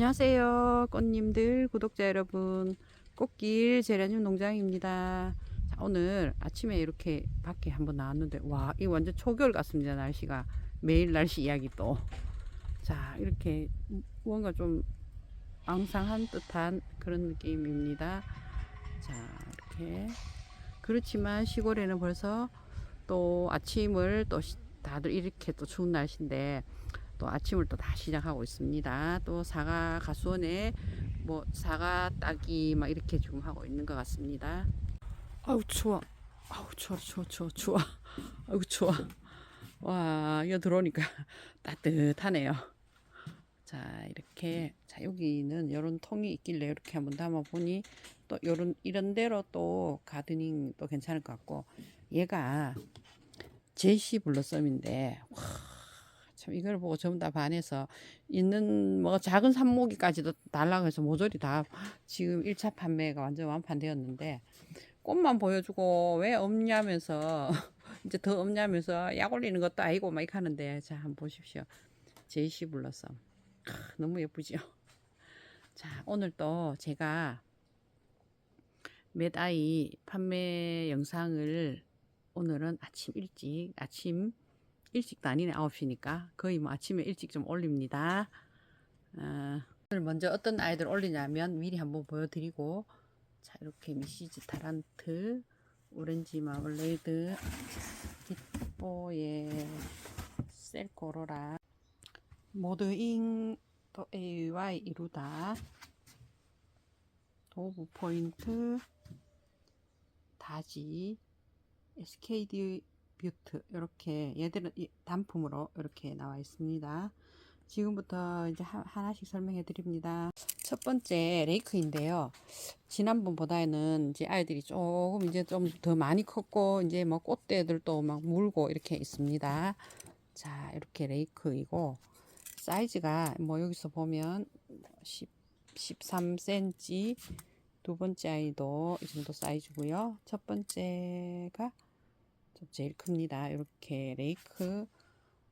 안녕하세요 꽃님들 구독자 여러분. 꽃길 제라늄 농장입니다. 자, 오늘 아침에 이렇게 밖에 한번 나왔는데 와 이거 완전 초겨울 같습니다 날씨가. 매일 날씨 이야기 또자 이렇게 뭔가 좀 앙상한 듯한 그런 느낌입니다. 자 이렇게. 그렇지만 시골에는 벌써 또 아침을 또 시- 다들 이렇게 또 추운 날씨인데 또 아침을 또 다 시작하고 있습니다. 또 사과 가수원에 뭐 사과 따기 막 이렇게 지금 하고 있는 것 같습니다. 아우 추워. 아우 추워 추워 추워 추워. 아우 추워. 와 이거 들어오니까 따뜻하네요. 자 이렇게 자 여기는 이런 통이 있길래 이렇게 한번 담아 보니 또 이런 이런 대로 또 가드닝 또 괜찮을 것 같고 얘가 제시 블러썸인데 와, 참 이걸 보고 전부 다 반해서 있는 뭐 작은 산모기까지도 달라고 해서 모조리 다 지금 1차 판매가 완전 완판되었는데 꽃만 보여주고 왜 없냐면서 이제 더 없냐면서 약 올리는 것도 아니고 막 이렇게 하는데 자 한번 보십시오. 블러썸 크, 너무 예쁘죠? 자 오늘 또 제가 med아이 판매 영상을 오늘은 아침 일찍 아침 일찍도 아니네 9시니까. 거의 뭐 아침에 일찍 좀 올립니다. 어, 오늘 먼저 어떤 아이들 올리냐면 미리 한번 보여드리고. 자 이렇게 미시즈 타란트 오렌지 마블레이드 깃보의 셀코로라. 모드잉 또 AY 이루다. 도브 포인트 다지 SKD 뷰트 이렇게 얘들은 이 단품으로 이렇게 나와 있습니다. 지금부터 이제 하, 하나씩 설명해 드립니다. 첫 번째 레이크인데요. 지난번보다는 이제 아이들이 조금 이제 좀 더 많이 컸고 이제 뭐 꽃대들도 막 물고 이렇게 있습니다. 자 이렇게 레이크이고 사이즈가 뭐 여기서 보면 10, 13cm 두 번째 아이도 이 정도 사이즈고요. 첫 번째가 좀 제일 큽니다. 이렇게 레이크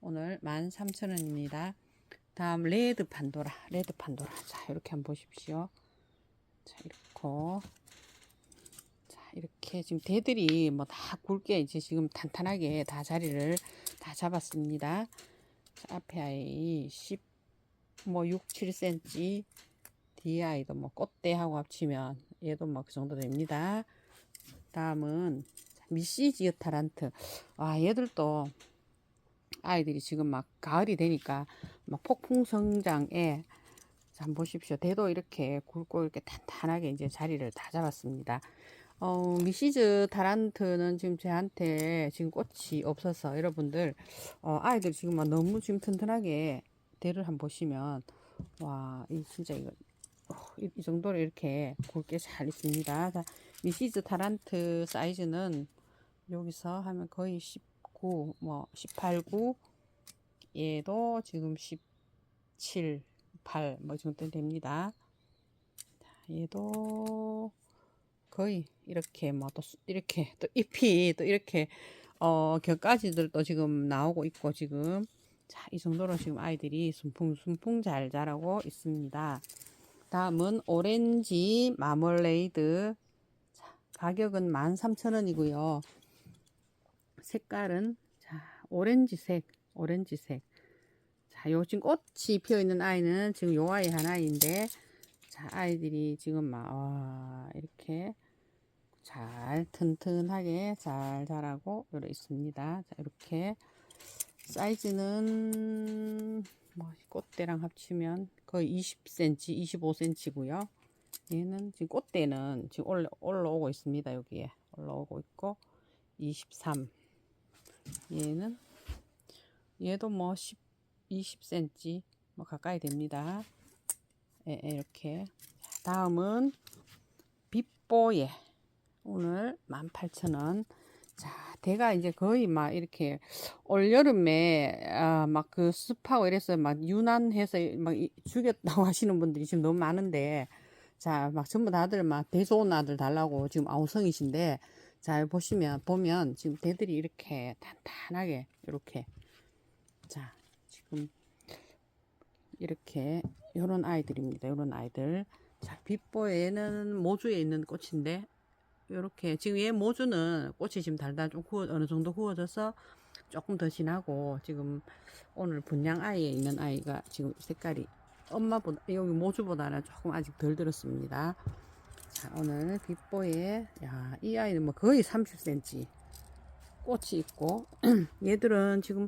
오늘 13,000원입니다. 다음 레드 판도라, 레드 판도라. 자, 이렇게 한번 보십시오. 자, 이렇게 자, 이렇게 지금 대들이 뭐 다 굵게 이제 지금 탄탄하게 다 자리를 다 잡았습니다. 자, 앞에 아이 10, 뭐 6, 7cm DI도 뭐 꽃대하고 합치면 얘도 뭐 그 정도 됩니다. 다음은 미시지어 타란트. 아, 얘들도 아이들이 지금 막 가을이 되니까 막 폭풍 성장에 자, 한번 보십시오. 대도 이렇게 굵고 이렇게 탄탄하게 이제 자리를 다 잡았습니다. 어, 미시즈 타란트는 지금 저한테 지금 꽃이 없어서 여러분들 어, 아이들 지금 막 너무 지금 튼튼하게 대를 한번 보시면 와, 이 진짜 이거 어, 이, 이 정도로 이렇게 굵게 잘 있습니다. 자, 미시즈 타란트 사이즈는 여기서 하면 거의 19, 뭐 18, 9 얘도 지금 17, 8 뭐 정도 됩니다. 자, 얘도 거의 이렇게 뭐 또 이렇게 또 잎이 또 이렇게 어 격가지들도 지금 나오고 있고 지금 자, 이 정도로 지금 아이들이 순풍순풍 잘 자라고 있습니다. 다음은 오렌지 마멀레이드. 자, 가격은 13,000원이고요. 색깔은 자, 오렌지색, 오렌지색. 자, 요 지금 꽃이 피어 있는 아이는 지금 요 아이 하나인데 자, 아이들이 지금 막 와, 이렇게 잘 튼튼하게 잘 자라고 이렇게 있습니다. 자, 이렇게 사이즈는 뭐 꽃대랑 합치면 거의 20cm, 25cm고요. 얘는 지금 꽃대는 지금 올라, 올라오고 있습니다. 여기에 올라오고 있고 23. 얘는 얘도 뭐 10, 20cm 뭐 가까이 됩니다. 예, 이렇게 다음은 빗보예 오늘 18,000원. 자, 대가 이제 거의 막 이렇게 올 여름에 아, 막 그 습하고 이래서 막 유난해서 막 이- 죽였다고 하시는 분들이 지금 너무 많은데 자, 막 전부 다들 막대 좋은 아들 달라고 지금 아우성이신데 자, 보시면 보면 지금 대들이 이렇게 탄탄하게 이렇게 자, 지금 이렇게 요런 아이들입니다. 요런 아이들. 자, 빛보에는 모주에 있는 꽃인데 요렇게 지금 얘 모주는 꽃이 지금 달달 좀 구워 어느 정도 구워져서 조금 더 진하고 지금 오늘 분양 아이에 있는 아이가 지금 색깔이 엄마보다 여기 모주보다는 조금 아직 덜 들었습니다. 자, 오늘 빛보에 야, 이 아이는 뭐 거의 30cm 꽃이 있고 얘들은 지금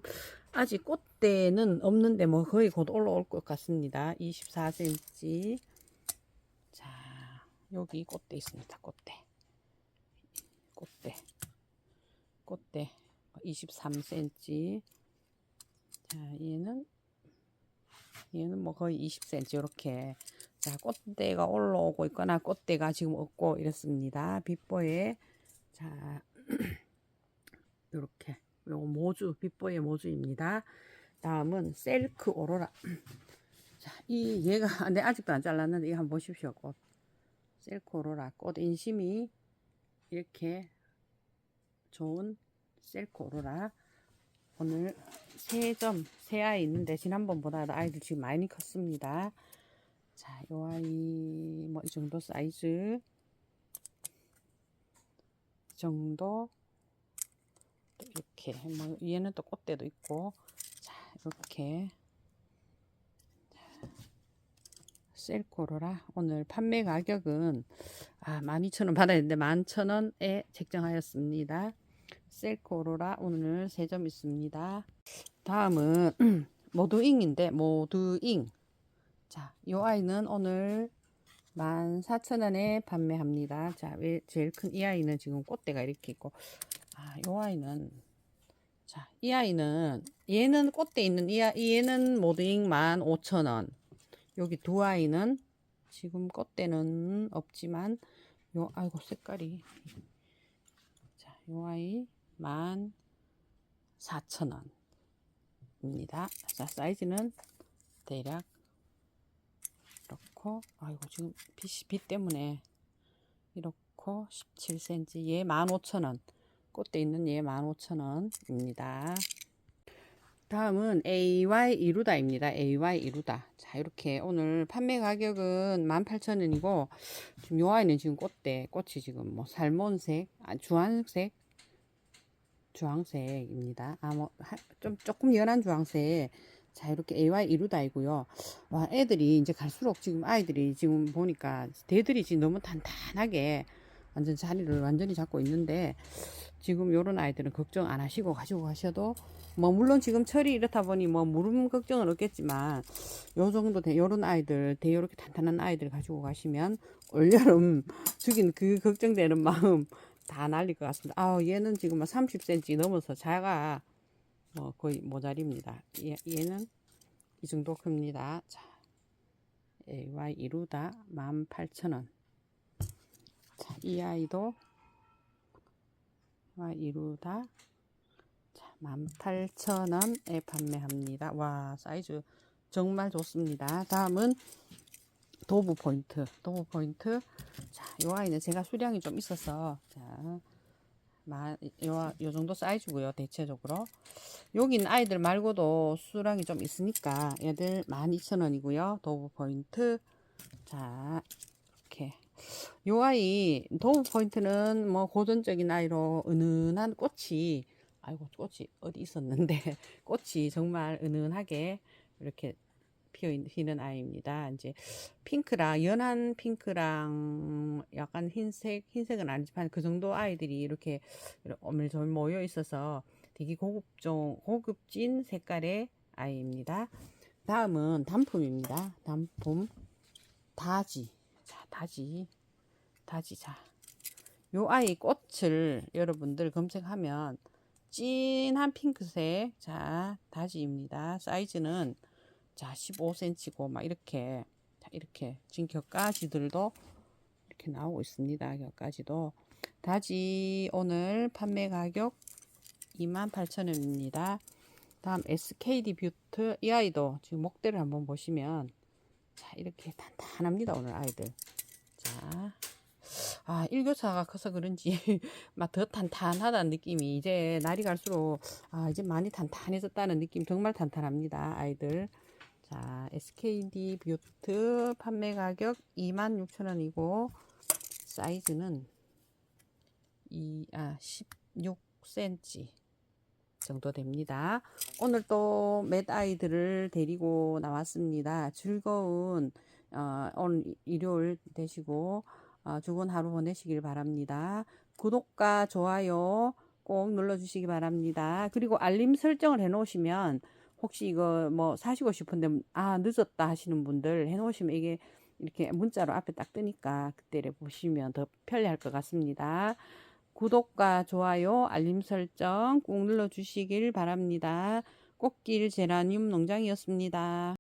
아직 꽃대는 없는데 뭐 거의 곧 올라올 것 같습니다. 24cm. 자, 여기 꽃대 있습니다. 꽃대. 꽃대. 꽃대 23cm. 자, 얘는 얘는 뭐 거의 20cm 이렇게 자 꽃대가 올라오고 있거나 꽃대가 지금 없고 이렇습니다. 빛보에 자 이렇게 요거 모주 빛보의 모주입니다. 다음은 셀크 오로라. 자, 이 얘가 네 아직도 안 잘랐는데 이거 한번 보십시오. 꽃 셀크 오로라 꽃 인심이 이렇게 좋은 셀크 오로라. 오늘 세 점, 세 아이 있는데 지난번보다도 아이들 지금 많이 컸습니다. 자, 요 아이 뭐 이 정도 사이즈. 이 정도. 또 이렇게 뭐 얘는 또 꽃대도 있고. 자 이렇게. 셀코로라. 오늘 판매 가격은 아 12,000원 받아야 되는데 11,000원에 책정하였습니다. 셀코로라 오늘 세 점 있습니다. 다음은 모두잉인데 모두잉 자, 요 아이는 오늘 14,000원에 판매합니다. 자, 왜 제일 큰 이 아이는 지금 꽃대가 이렇게 있고 아, 요 아이는 자, 이 아이는 얘는 꽃대 있는 이 아이 얘는 모두잉 15,000원. 여기 두 아이는 지금 꽃대는 없지만 요 아이고 색깔이 자, 요 아이 14,000원입니다. 자, 사이즈는 대략 이렇고 아이고 지금 빛 때문에 이렇고 17cm 얘 15,000원 꽃대 있는 얘 15,000원입니다. 다음은 AY 이루다입니다. AY 이루다. 자, 이렇게 오늘 판매 가격은 18,000원이고 지금 요 아이는 지금 꽃대 꽃이 지금 뭐 살몬색, 아, 주황색 주황색입니다. 아, 뭐, 좀, 조금 연한 주황색. 자, 이렇게 AY 이루다이고요. 와, 애들이 이제 갈수록 지금 아이들이 지금 보니까 대들이 지금 너무 단단하게 완전 자리를 완전히 잡고 있는데 지금 요런 아이들은 걱정 안 하시고 가지고 가셔도 뭐 물론 지금 철이 이렇다 보니 뭐 무릎 걱정은 없겠지만 요 정도 돼 요런 아이들 대 요렇게 탄탄한 아이들 가지고 가시면 올여름 죽인 그 걱정되는 마음 다 날릴 것 같습니다. 아 얘는 지금 30cm 넘어서 작아 뭐 거의 모자립니다. 얘, 얘는 이 정도 큽니다. 자, AY 이루다 18,000원. 자, 이 아이도 Y 이루다 자, 18,000원에 판매합니다. 와, 사이즈 정말 좋습니다. 다음은 도브 포인트. 도브 포인트. 자, 요 아이는 제가 수량이 좀 있어서 자, 마, 요, 요 정도 사이즈고요. 대체적으로. 있는 아이들 말고도 수량이 좀 있으니까 얘들 12,000원이고요. 도브 포인트. 자, 이렇게. 요 아이 도브 포인트는 뭐 고전적인 아이로 은은한 꽃이 아이고 꽃이 어디 있었는데 꽃이 정말 은은하게 이렇게 피어 있는 아이입니다. 이제 핑크랑 연한 핑크랑 약간 흰색 흰색은 아니지만 그 정도 아이들이 이렇게 오밀조밀 모여 있어서 되게 고급종 고급진 색깔의 아이입니다. 다음은 단품입니다. 단품 다지. 자, 다지. 다지 자. 요 아이 꽃을 여러분들 검색하면 진한 핑크색 자, 다지입니다. 사이즈는 자 15cm고 막 이렇게 자 이렇게 지금 격가지들도 이렇게 나오고 있습니다 격가지도 다지 오늘 판매 가격 28,000원입니다 다음 SKD 뷰트 이 아이도 지금 목대를 한번 보시면 자 이렇게 단단합니다 오늘 아이들 자 아, 일교차가 커서 그런지 막 더 탄탄하다는 느낌이 이제 날이 갈수록 아, 이제 많이 탄탄해졌다는 느낌 정말 탄탄합니다. 아이들. 자, SKD 뷰트 판매 가격 26,000원이고 사이즈는 2, 아, 16cm 정도 됩니다. 오늘 또 맷 아이들을 데리고 나왔습니다. 즐거운 어, 오늘 일요일 되시고 어, 좋은 하루 보내시길 바랍니다. 구독과 좋아요 꼭 눌러주시기 바랍니다. 그리고 알림 설정을 해놓으시면 혹시 이거 뭐 사시고 싶은데 아 늦었다 하시는 분들 해놓으시면 이게 이렇게 문자로 앞에 딱 뜨니까 그때를 보시면 더 편리할 것 같습니다. 구독과 좋아요, 알림 설정 꼭 눌러주시길 바랍니다. 꽃길 제라늄 농장이었습니다.